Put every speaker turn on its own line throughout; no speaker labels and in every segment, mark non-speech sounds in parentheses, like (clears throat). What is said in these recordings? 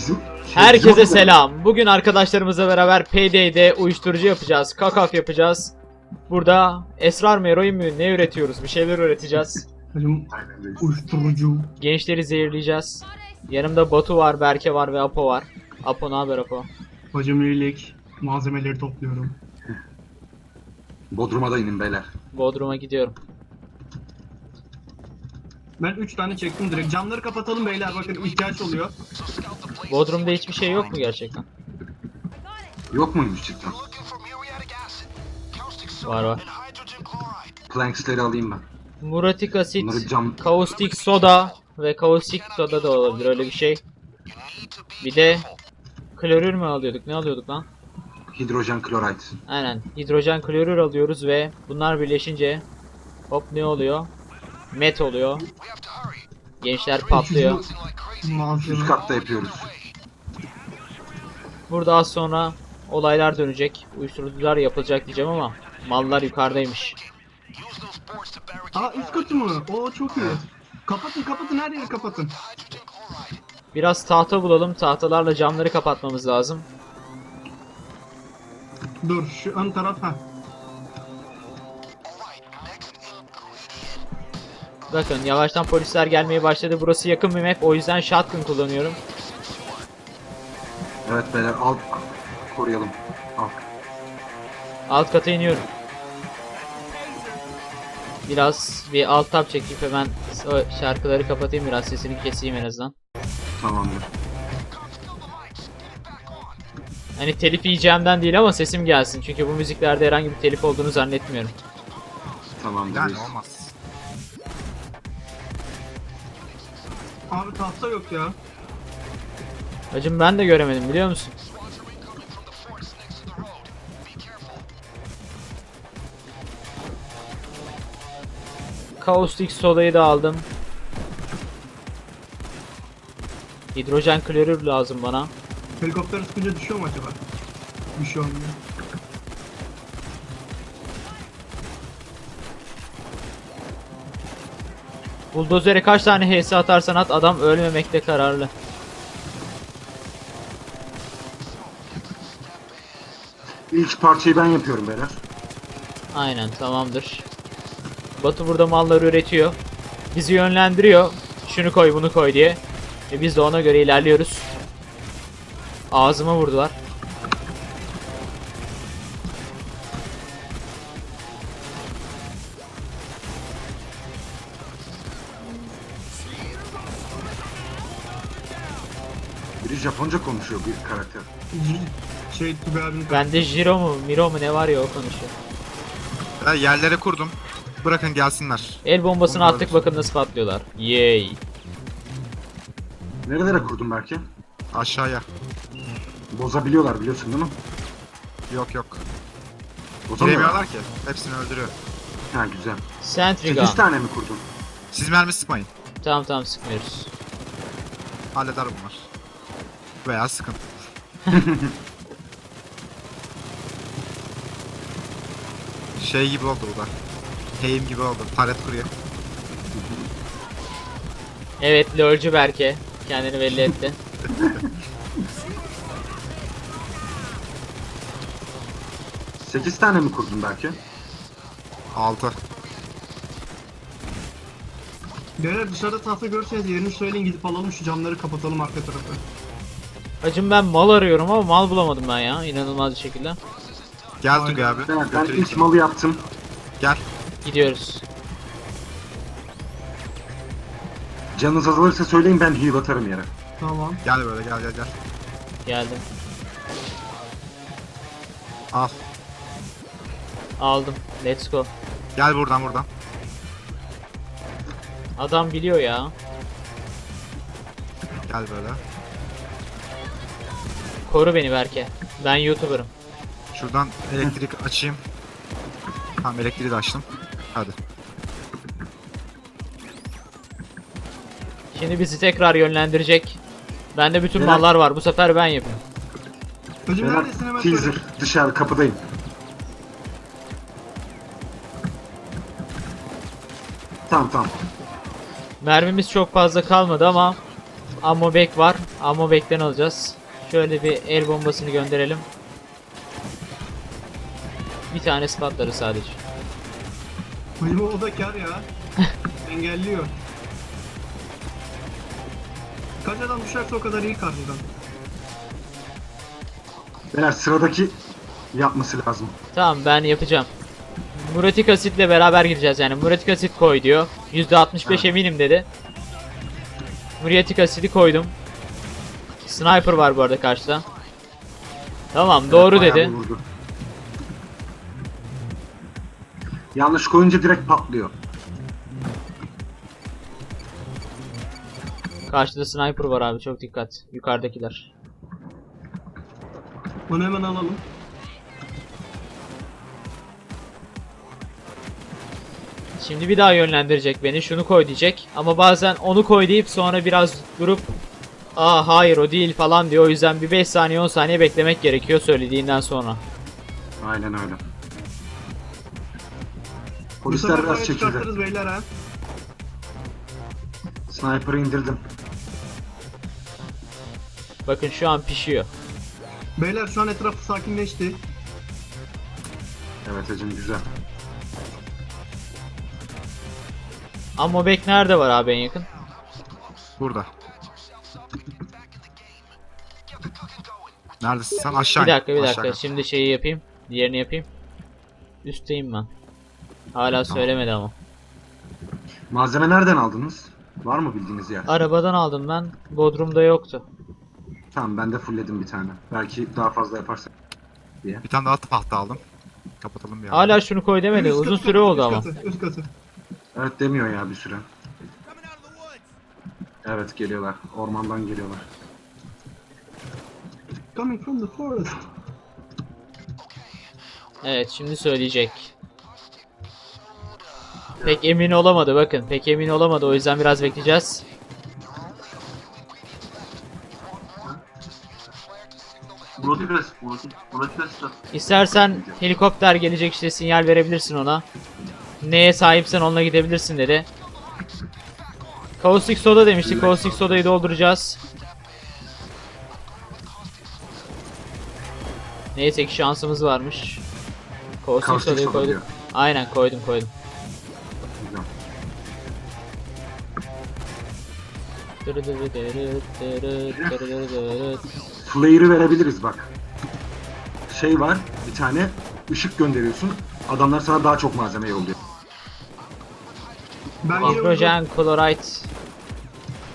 Bizim
Herkese selam. Bugün arkadaşlarımızla beraber Payday'de uyuşturucu yapacağız. Kakaf yapacağız. Burada esrar mı, eroin mi ne üretiyoruz? Bir şeyler üreteceğiz.
Uyuşturucu.
Gençleri zehirleyeceğiz. Yanımda Batu var, Berke var ve Apo var. Apo ne haber Apo?
Hacım iyilik. Malzemeleri topluyorum.
Bodrum'a da inin beyler.
Bodrum'a gidiyorum.
Ben 3 tane çektim direkt. Camları kapatalım beyler bakın ihtiyaç oluyor.
Bodrum'da hiçbir şey yok mu gerçekten?
Yok muymuş cidden?
Var var.
Planksleri alayım ben.
Muratik asit,
cam...
kaustik soda ve kaustik soda da olabilir öyle bir şey. Bir de klorür mü alıyorduk? Ne alıyorduk lan?
Hidrojen klorit.
Aynen. Hidrojen klorür alıyoruz ve bunlar birleşince hop ne oluyor? Met oluyor. Gençler patlıyor.
Malzeme.
Üst katta yapıyoruz.
Burada az sonra olaylar dönecek. Uyuşturucular yapılacak diyeceğim ama mallar yukarıdaymış.
Aa üst katı mı? Oo çok iyi. Kapatın kapatın her yeri kapatın.
Biraz tahta bulalım. Tahtalarla camları kapatmamız lazım.
Dur şu ön taraf ha.
Bakın yavaştan polisler gelmeye başladı. Burası yakın bir map. O yüzden shotgun kullanıyorum.
Evet beyler al. Koruyalım. Al.
Alt kata iniyorum. Biraz bir alt tab çekip hemen o şarkıları kapatayım biraz sesini keseyim en azından.
Tamamdır.
Hani telif yiyeceğimden değil ama sesim gelsin. Çünkü bu müziklerde herhangi bir telif olduğunu zannetmiyorum.
Tamamdır
Yani olmaz.
Abi tahta yok ya.
Hacım ben de göremedim biliyor musun? Kaustik sodayı da aldım. Hidrojen klorür lazım bana.
Helikopter sıkınca düşüyor mu acaba? Bir şey
Buldozere kaç tane HS atarsan at adam ölmemekte kararlı.
İlk parçayı ben yapıyorum beyler.
Aynen tamamdır. Batu burada malları üretiyor. Bizi yönlendiriyor. Şunu koy bunu koy diye. Ve biz de ona göre ilerliyoruz. Ağzıma vurdular.
Biri Japonca konuşuyor bir karakter. (laughs)
Şey Tugay abinin
Bende Jiro mu Miro mu ne var ya o konuşuyor.
Ben yerlere kurdum. Bırakın gelsinler.
El bombasını
Onu
attık
böyle-
bakın nasıl patlıyorlar. Yay.
Nerelere kurdun belki?
Aşağıya.
Bozabiliyorlar biliyorsun değil mi?
Yok yok.
Bozamıyorlar.
Giremiyorlar ki. Hepsini öldürüyor.
Ha güzel.
Sentry
8
gun.
tane mi kurdun?
Siz mermi sıkmayın.
Tamam tamam sıkmıyoruz.
Halleder bunlar. Veya sıkın. (laughs) şey gibi oldu bu da. Heyim gibi oldu. Taret kuruyor.
Evet lolcu Berke. Kendini belli etti. (laughs)
Sekiz tane mi kurdun belki?
6.
Beyler dışarıda tahta görürseniz yerini söyleyin gidip alalım şu camları kapatalım arka tarafı.
Hacım ben mal arıyorum ama mal bulamadım ben ya. İnanılmaz bir şekilde.
Gel. Tugay abi.
Ben, ben
Götüreyim
ilk
seni.
malı yaptım.
Gel.
Gidiyoruz.
Canınız azalırsa söyleyin ben heal atarım yere.
Tamam.
Gel böyle gel gel gel.
Geldim.
Al.
Aldım. Let's go.
Gel buradan buradan.
Adam biliyor ya.
Gel böyle.
Koru beni Berke. Ben YouTuber'ım.
Şuradan elektrik açayım. Tamam elektriği de açtım. Hadi.
Şimdi bizi tekrar yönlendirecek. Bende bütün
Beyler-
mallar var. Bu sefer ben yapıyorum.
Hacım
Beyler
neredesin hemen söyle.
teaser dışarı kapıdayım. Tamam tamam.
Mermimiz çok fazla kalmadı ama ammo bag var. Ammo bag'den alacağız. Şöyle bir el bombasını gönderelim. Bir tane spatları sadece.
Benim o da kar ya. (laughs) Engelliyor. Kaç adam düşerse o kadar iyi karşıdan.
Beyler sıradaki yapması lazım.
Tamam ben yapacağım. Muratik asitle beraber gireceğiz yani. Muratik asit koy diyor. %65
Ha.
eminim dedi. Muriatik asidi koydum. Sniper var bu arada karşıda. Tamam doğru
Evet, bayağı
dedi.
vurdu. Yanlış koyunca direkt patlıyor.
Karşıda sniper var abi çok dikkat. Yukarıdakiler.
Onu hemen alalım.
Şimdi bir daha yönlendirecek beni. Şunu koy diyecek. Ama bazen onu koy deyip sonra biraz durup Aa hayır o değil falan diyor. O yüzden bir 5 saniye 10 saniye beklemek gerekiyor söylediğinden sonra.
Aynen öyle. Polisler biraz çekildi.
çıkartırız beyler ha.
Sniper'ı indirdim.
Bakın şu an pişiyor.
Beyler şu an etrafı sakinleşti.
Evet hacım güzel.
Ama bek nerede var abi en yakın?
Burada. Neredesin sen? Aşağı
Bir dakika bir
Aşağı
dakika.
in.
Şimdi şeyi yapayım. Diğerini yapayım. Üstteyim ben. Hala söylemedi ama.
Malzeme nereden aldınız? Var mı bildiğiniz yer?
Arabadan aldım ben. Bodrum'da yoktu.
Tamam ben de fullledim bir tane. Belki daha fazla yaparsak.
Bir tane daha tahta aldım. Kapatalım bir ara.
Hala şunu koy demedi.
Üst
Uzun
katı,
süre
üst
oldu ama.
katı, Üst katı.
Evet demiyor ya bir süre. Evet geliyorlar. Ormandan geliyorlar.
Coming from the forest.
Evet şimdi söyleyecek. Pek emin olamadı bakın. Pek emin olamadı. O yüzden biraz bekleyeceğiz. İstersen helikopter gelecek işte sinyal verebilirsin ona. Neye sahipsen onunla gidebilirsin dedi. Kaustik soda demiştik. Kaustik sodayı dolduracağız. Neyse ki şansımız varmış. Kaustik
Kaustik
sodayı
soda
koyduk.
diyor.
Aynen koydum koydum.
Güzel. Flare'ı verebiliriz bak. Şey var bir tane ışık gönderiyorsun. Adamlar sana daha çok malzeme yolluyor.
Ben yine
Hidrojen klorit.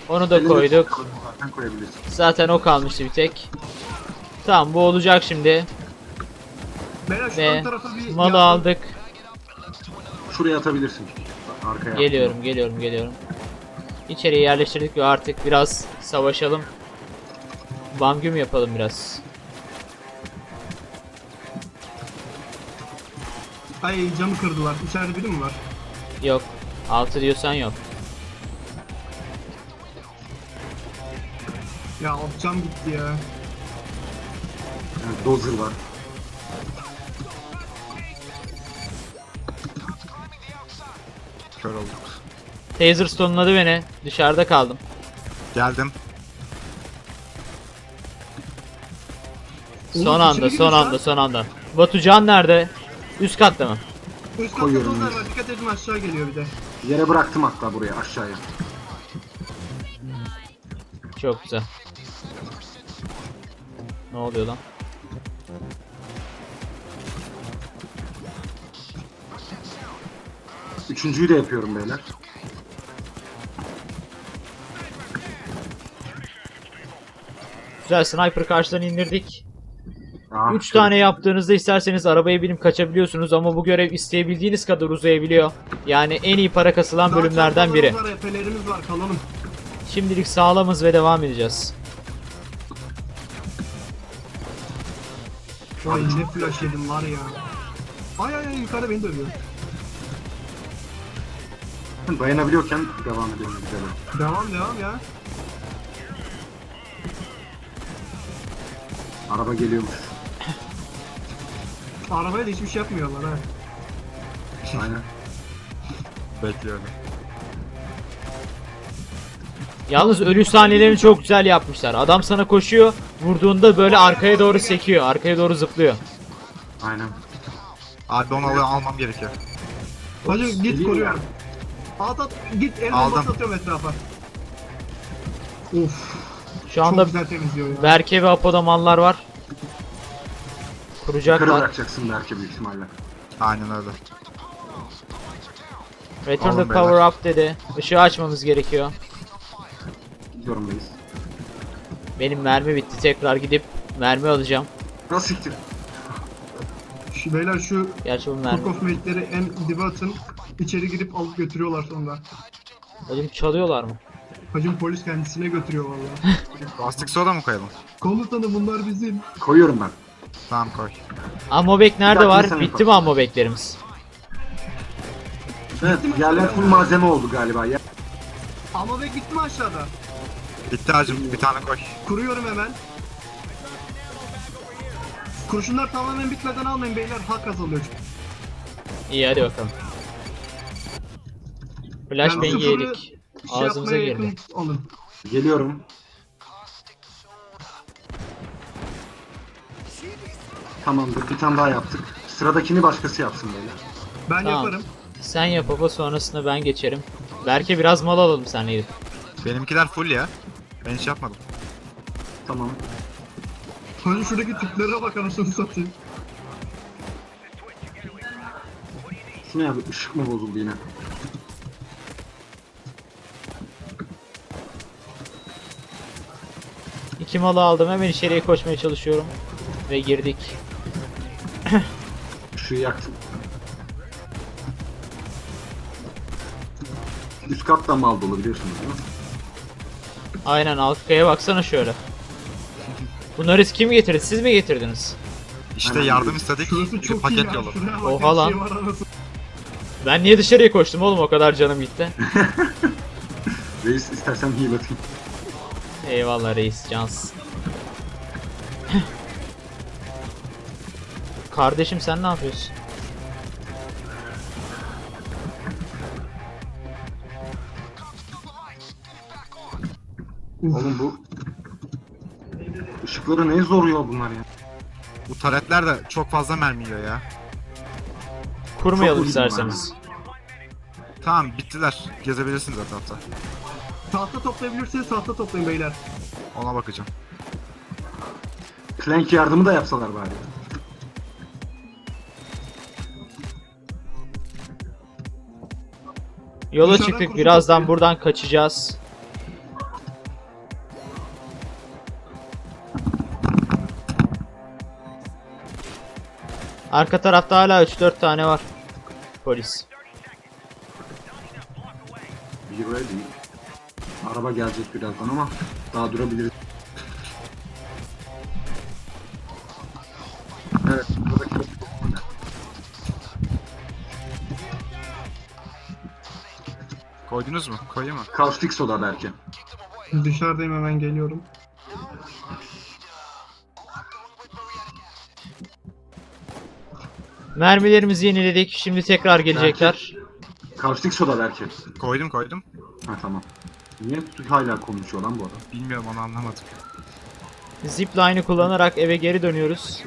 Onu da koyduk.
Zaten koyabilirsin.
Zaten o kalmıştı bir tek. Tamam bu olacak şimdi.
Beyler şu
Ve
ön tarafa bir
malı
yardım-
aldık.
Şuraya atabilirsin. Arkaya.
Geliyorum geliyorum geliyorum. İçeriye yerleştirdik ve artık biraz savaşalım. Bamgüm yapalım biraz.
Ay camı kırdılar. İçeride biri mi var?
Yok. 6 diyorsan yok.
Ya alt cam gitti ya.
Evet, dozer var.
Kör olduk.
Taser stonladı beni. Dışarıda kaldım.
Geldim.
Oğlum,
Son anda
içeri
son
girmiş
anda
lan.
son anda. Batucan nerede? Üst katta mı?
Üst katta
Koyuyorum ben.
var. Dikkat edin aşağı geliyor bir de.
Yere bıraktım hatta buraya aşağıya.
Çok güzel. Ne oluyor lan?
Üçüncüyü de yapıyorum beyler.
Güzel sniper karşıdan indirdik.
Aa,
3 tane yaptığınızda isterseniz arabaya binip kaçabiliyorsunuz ama bu görev isteyebildiğiniz kadar uzayabiliyor. Yani en iyi para kasılan bölümlerden biri.
Var, var kalalım.
Şimdilik sağlamız ve devam edeceğiz.
Vay ne flash yedim var ya. Ay ay ay yukarı beni dövüyor.
Dayanabiliyorken devam ediyorum güzel.
Devam devam ya.
Araba geliyormuş.
Arabaya da hiçbir şey yapmıyorlar ha.
Aynen.
Bekliyorum.
Yalnız ölü sahnelerini çok güzel yapmışlar. Adam sana koşuyor, vurduğunda böyle arkaya doğru sekiyor, arkaya doğru zıplıyor.
Aynen.
Abi onu al- almam gerekiyor.
Hacı git
Geliyor
koruyorum. At at git el
Aldım.
bombası atıyorum etrafa. Of.
Şu anda
çok güzel temizliyor ya.
Berke ve Apo'da mallar var.
Yukarı
Kuracaklar.
bırakacaksın belki büyük ihtimalle.
Aynen öyle.
Return
Alın
the
beyler.
power up dedi. Işığı açmamız gerekiyor.
Gidiyorum reis.
Benim mermi bitti. Tekrar gidip mermi alacağım.
Nasıl siktir?
Şu beyler şu
Gerçi bu mermi.
of Mate'leri en dibe atın. İçeri girip alıp götürüyorlar sonra.
Hacım çalıyorlar mı?
Hacım polis kendisine götürüyor vallahi. (laughs)
Plastik soda mı koyalım?
Komutanım bunlar bizim.
Koyuyorum ben.
Tamam koy.
Amobek nerede
dakika,
var?
sen
Bitti mi amobeklerimiz?
Evet, yerler full malzeme oldu galiba. Ya.
Ama be gitti mi aşağıda?
Bitti hacım bir tane koy.
Kuruyorum hemen. Kurşunlar tamamen bitmeden almayın beyler. Hak azalıyor çünkü.
İyi hadi bakalım.
Ben
Flashbang
sıfırı
yedik.
Şey
Ağzımıza
yapmaya yakın Alın.
Geliyorum. Tamamdır. Bir tane daha yaptık. Sıradakini başkası yapsın böyle.
Ben
Tamam.
yaparım.
Sen yap Apo sonrasında ben geçerim. Berke biraz mal alalım senle gidip.
Benimkiler full ya. Ben hiç yapmadım.
Tamam.
Hacı şuradaki tüplere bak anasını satayım.
Şu ne abi? Işık mı bozuldu yine?
Malı aldım hemen içeriye koşmaya çalışıyorum. Ve girdik. (clears throat)
Işığı yaktım. Üst katta mal dolu biliyorsunuz değil mi?
Aynen arkaya baksana şöyle. Bunları kim getirdi? Siz mi getirdiniz?
İşte
Aynen.
yardım istedik.
Çok iyi
paket
ya.
yolladı.
Şuraya bak.
Oha lan.
şey var.
Ben niye dışarıya koştum oğlum o kadar canım gitti. (laughs)
Reis istersen heal atayım.
Eyvallah reis cans. Kardeşim sen ne yapıyorsun?
Oğlum bu... Işıkları ne zoruyor bunlar ya?
Bu taretler de çok fazla mermi yiyor ya.
Kurmayalım
Çok uygun
isterseniz.
Tamam bittiler. Gezebilirsiniz etrafta.
Tahta toplayabilirsiniz tahta toplayın beyler.
Ona bakacağım.
Plank yardımı da yapsalar bari.
Yola
Dışarıdan
çıktık birazdan
topluyor.
buradan kaçacağız. Arka tarafta hala 3-4 tane var. Polis.
Bir ready. Araba gelecek birazdan ama daha durabiliriz. Evet, buradaki
Koydunuz mu? Koyayım mı?
kaustik soda belki.
Dışarıdayım hemen geliyorum.
Mermilerimizi yeniledik. Şimdi tekrar gelecekler.
Kaustik soda belki.
Koydum koydum.
Ha tamam. Niye hala konuşuyor lan bu adam?
Bilmiyorum onu anlamadım.
Zipline'ı kullanarak eve geri dönüyoruz.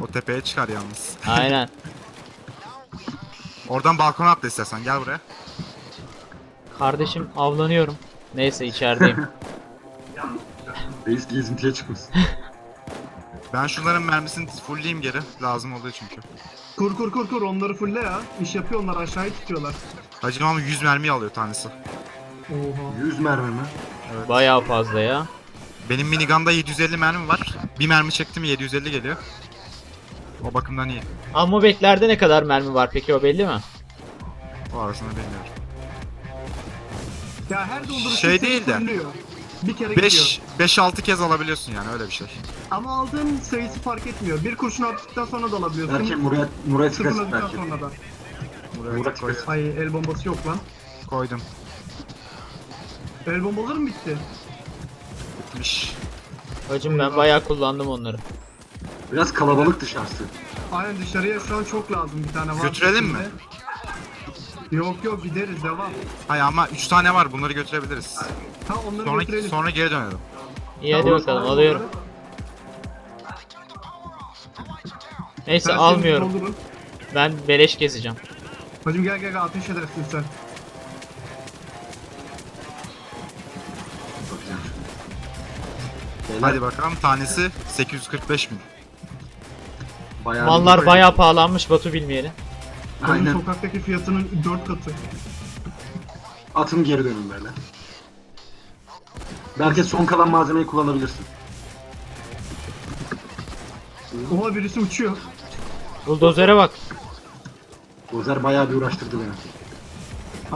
O tepeye çıkar yalnız. (laughs)
Aynen.
Oradan balkona atla istersen gel buraya.
Kardeşim avlanıyorum. Neyse içerideyim. (laughs)
Reis gezintiye çıkmış. (laughs)
Ben şunların mermisini fullleyeyim geri. Lazım oluyor çünkü.
Kur kur kur kur onları fulle ya. İş yapıyor onlar aşağıya tutuyorlar.
Hacım ama 100 mermi alıyor tanesi.
Oha.
100 mermi mi?
Bayağı fazla ya.
Benim minigun'da 750 mermi var. Bir mermi çektim 750 geliyor. O bakımdan iyi.
Amma beklerde ne kadar mermi var peki o belli mi?
O arasını bilmiyorum.
Ya her
Şey
seni
değil de.
fulluyor. Bir kere gidiyor.
5 5-6 kez alabiliyorsun yani öyle bir şey.
Ama aldığın sayısı fark etmiyor. Bir kurşun attıktan sonra da alabiliyorsun.
Belki Murat Murat
Sıfırladıktan sonra da.
Buraya koy.
Tıkas.
Ay el bombası yok lan.
Koydum.
El bombaları mı bitti?
Bitmiş.
Hacım ben bayağı kullandım onları.
Biraz kalabalık dışarısı.
Aynen dışarıya şu an çok lazım bir tane var.
Götürelim mi?
Yok yok gideriz devam.
Hayır ama 3 tane var bunları götürebiliriz.
Ha onları
Sonra,
götürelim.
sonra geri dönelim.
İyi hadi
Tamam,
bakalım
tamam,
alıyorum.
onları-
Neyse
Terslerinizi
almıyorum. Ben beleş gezeceğim.
Hacım gel gel gel ateş edersin sen.
Bakacağım şimdi. Beyler,
Hadi bakalım tanesi 845 bin.
bayağı
Mallar
bir-
bayağı pahalanmış Batu bilmeyeli.
Bunun
Aynen.
sokaktaki fiyatının 4 katı.
Atın geri dönün böyle. Belki son kalan malzemeyi kullanabilirsin.
Oha birisi uçuyor.
Buldozere bak.
Dozer bayağı bir uğraştırdı beni.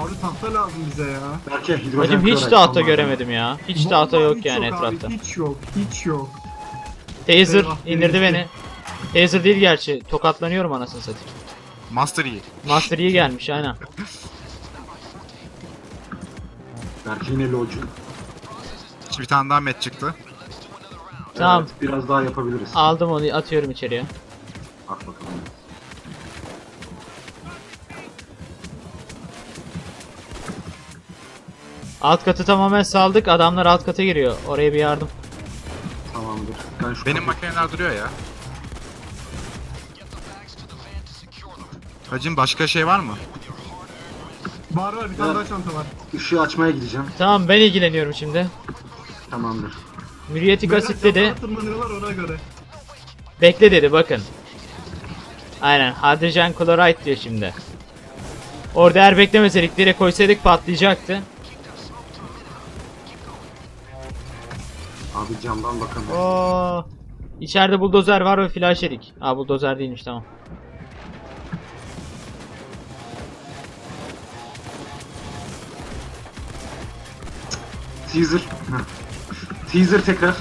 Abi tahta lazım bize ya.
Belki hidrojen
Hacım hiç tahta
malzeme.
göremedim ya. Hiç tahta
Vallahi
yok
hiç
yani
abi,
etrafta.
Hiç yok, hiç yok.
Taser
Eyvah,
indirdi beni. Taser değil gerçi. Tokatlanıyorum anasını satayım.
Master iyi.
Master iyi gelmiş aynen.
Belki yine locu.
Bir tane daha met çıktı.
Tamam.
Evet, biraz daha yapabiliriz.
Aldım onu atıyorum içeriye.
Bak bakalım.
Alt katı tamamen saldık. Adamlar alt kata giriyor. Oraya bir yardım.
Tamamdır. Ben şu
Benim makineler duruyor ya. Hacım başka şey var mı?
Var var bir tane daha çanta var.
ışığı açmaya gideceğim.
Tamam ben ilgileniyorum şimdi.
Tamamdır.
Mürriyetik asit dedi.
tırmanıyorlar ona göre.
Bekle dedi bakın. Aynen hidrojen klorit diyor şimdi. Orada eğer beklemeseydik direkt koysaydık patlayacaktı.
Abi camdan bakamıyorum.
Oo. İçeride buldozer var ve flash yedik. Aa buldozer değilmiş tamam.
Teaser. Teaser tekrar.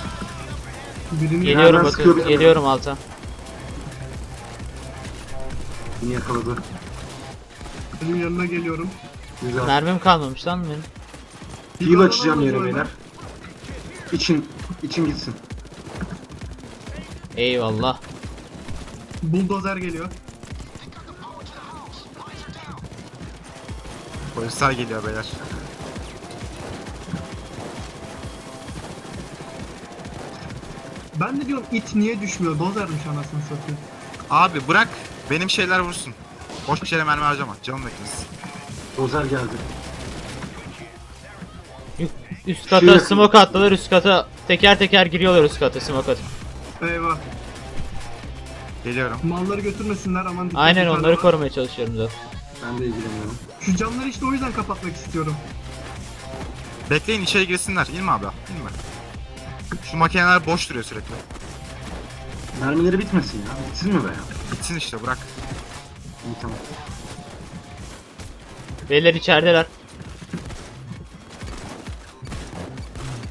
Birini
Geliyorum
Nereden sıkıyor bilmiyorum.
Geliyorum alta.
Beni yakaladı.
benim yanına geliyorum.
Güzel.
Mermim kalmamış lan benim.
Heal açacağım yere beyler. İçin, için gitsin.
Eyvallah.
Buldozer geliyor.
Polisler geliyor beyler.
Ben de diyorum it niye düşmüyor? Dozermiş anasını satayım.
Abi bırak benim şeyler vursun. Boş bir şeyle mermi harcama. Canım beklesin.
Dozer geldi.
Üst kata
Şu-
smoke attılar üst kata teker teker giriyorlar üst kata smoke atıp.
Eyvah.
Geliyorum.
Malları götürmesinler aman dikkat
Aynen
et.
onları korumaya çalışıyorum zaten.
Ben de ilgileniyorum.
Şu camları işte o yüzden kapatmak istiyorum.
Bekleyin içeri girsinler. İnme abi. İnme. Şu makineler boş duruyor sürekli.
Mermileri bitmesin ya. Bitsin mi be ya?
Bitsin işte bırak.
İyi tamam.
Beyler içerideler.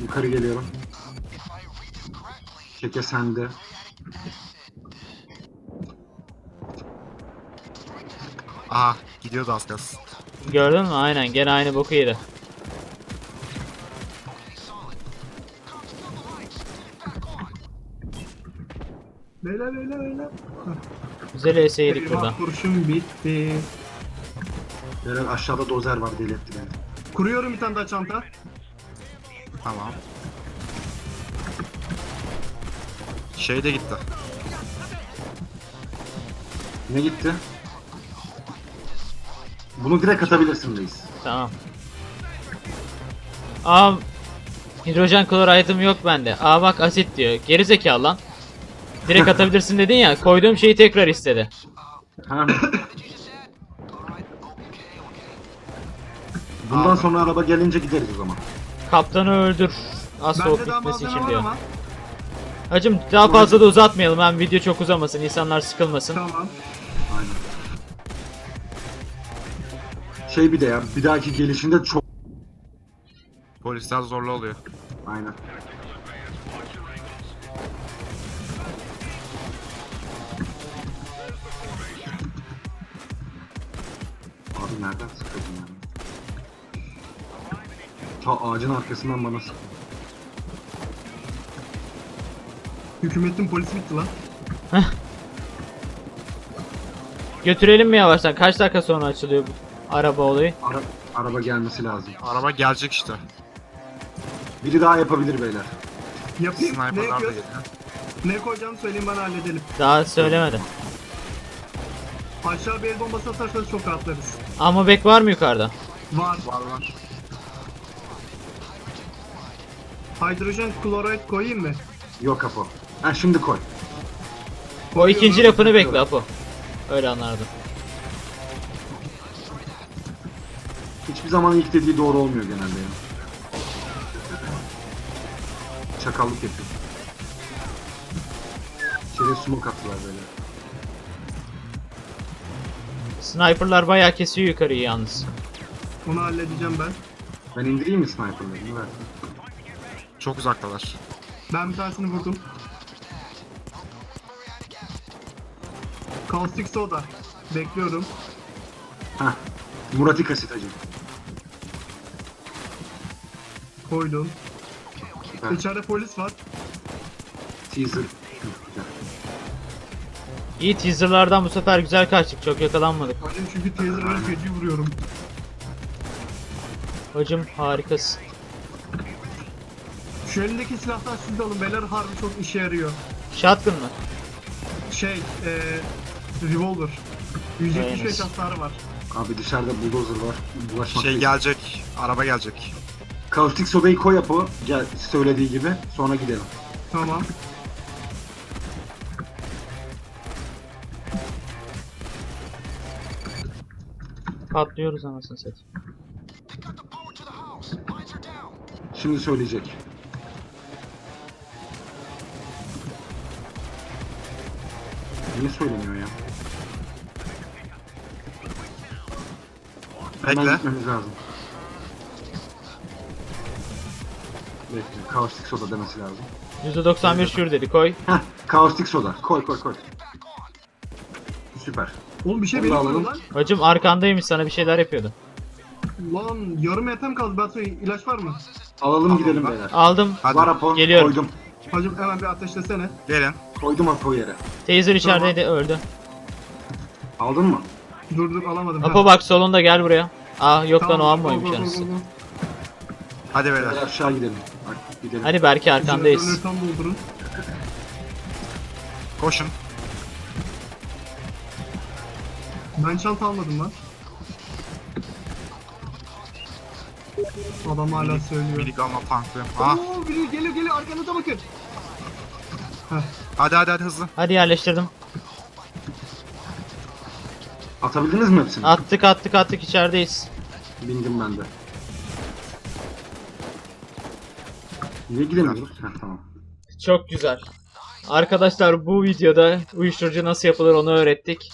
Yukarı geliyorum. Keke sende.
Aha gidiyordu az kalsın.
Gördün mü? Aynen gene aynı boku yedi.
Beyler beyler beyler.
Güzel ES yedik
Eyvah
burada.
kurşun bitti.
Beyler aşağıda dozer var deli etti beni.
Kuruyorum bir tane daha çanta.
Tamam. Şey de gitti.
Ne gitti? Bunu direkt atabilirsin reis.
Tamam. Aa hidrojen kloritim yok bende. Aa bak asit diyor. Geri zekalı lan. Direkt atabilirsin (laughs) dedin ya. Koyduğum şeyi tekrar istedi.
Bundan sonra araba gelince gideriz o zaman.
Kaptanı öldür. Az soğuk
malzeme
için diyor.
ama.
Hacım daha fazla da uzatmayalım. Hem video çok uzamasın. insanlar sıkılmasın.
Tamam.
Aynen. Şey bir de ya bir dahaki gelişinde çok
Polisler zorlu oluyor.
aynen. Abi nereden sıkıyordun yani? Ta ağacın arkasından bana sık.
Hükümetin polisi bitti lan.
Götürelim mi yavaştan? Kaç dakika sonra açılıyor bu? araba olayı.
Ara- araba gelmesi lazım.
Araba gelecek işte.
Biri daha yapabilir beyler.
Yapayım. Ne
Sniper'lar da
yapıyoruz?
geliyor.
Ne koyacağımı söyleyin bana halledelim.
Daha söylemedi.
Aşağı bir el bombası atarsanız çok rahatlarız.
Ama bek var mı yukarıda?
Var.
Var var.
Hidrojen klorit koyayım mı?
Yok Apo. Ha şimdi koy.
O ikinci lafını bekle Apo. Öyle anlardım.
Hiçbir zaman ilk dediği doğru olmuyor genelde ya. Çakallık yapıyor. İçeriye smoke attılar böyle.
Sniper'lar bayağı kesiyor yukarıyı yalnız.
Onu halledeceğim ben.
Ben indireyim mi sniper'ları? Ver.
Çok uzaktalar.
Ben bir tanesini vurdum. Kaustik soda. Bekliyorum.
Heh. Murat asit hacı.
Koydum.
Süper.
İçeride polis var.
Teaser.
İyi teaserlardan bu sefer güzel kaçtık. Çok yakalanmadık.
Hacım çünkü taser'ları feci vuruyorum.
Hocam harikasın.
Şu elindeki silahlar siz de alın beyler harbi çok işe yarıyor.
Shotgun mı?
Şey, eee revolver. 175
Aynen.
hasarı var.
Abi dışarıda bulldozer var. Bulaşmak
Şey
değil.
gelecek. Araba gelecek.
Kaustik sodayı koy Apo. Gel söylediği gibi. Sonra gidelim.
Tamam.
Patlıyoruz anasını satayım.
Şimdi söyleyecek. Niye söylemiyor ya? Hemen
Bekle.
gitmemiz lazım. Bekle. Kaustik soda demesi lazım.
%91 şur dedi koy.
Heh. Kaustik soda. Koy koy koy. Süper.
Oğlum bir şey
Onu da alalım.
lan.
Hocam arkandaymış sana bir şeyler yapıyordu.
Lan yarım etem kaldı. Ben söyleyeyim. ilaç var mı?
Alalım gidelim beyler.
Aldım.
Hadi.
Var Apo.
Geliyorum.
Koydum.
Hacım hemen bir ateşlesene.
Gelin.
Koydum Apo yere.
Taser içerideydi öldü.
Aldın mı?
Dur dur alamadım.
Apo bak solunda gel buraya. Ah yok lan o
Tamam, go, go,
anasını.
go.
Hadi beyler.
Beyler aşağı gidelim. Bak, gidelim.
Hadi Berke arkandayız.
Jeneratörleri tam doldurun.
Koşun.
Ben çanta almadım lan. Adam hala söylüyor.
Minik alma tanklı. Ah.
Oo biri geliyor geliyor arkanıza bakın. Heh,
Hadi hadi hadi hızlı.
Hadi yerleştirdim.
Atabildiniz mi hepsini?
Attık attık attık içerideyiz.
Bindim ben de. Niye gidemiyoruz? Heh, tamam.
Çok güzel. Arkadaşlar bu videoda uyuşturucu nasıl yapılır onu öğrettik.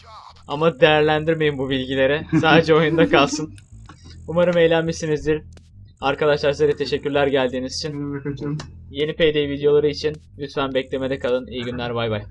Ama değerlendirmeyin bu bilgileri. (laughs) Sadece oyunda kalsın. Umarım eğlenmişsinizdir. Arkadaşlar size teşekkürler geldiğiniz için. Yeni Payday videoları için lütfen beklemede kalın. İyi günler bay bay.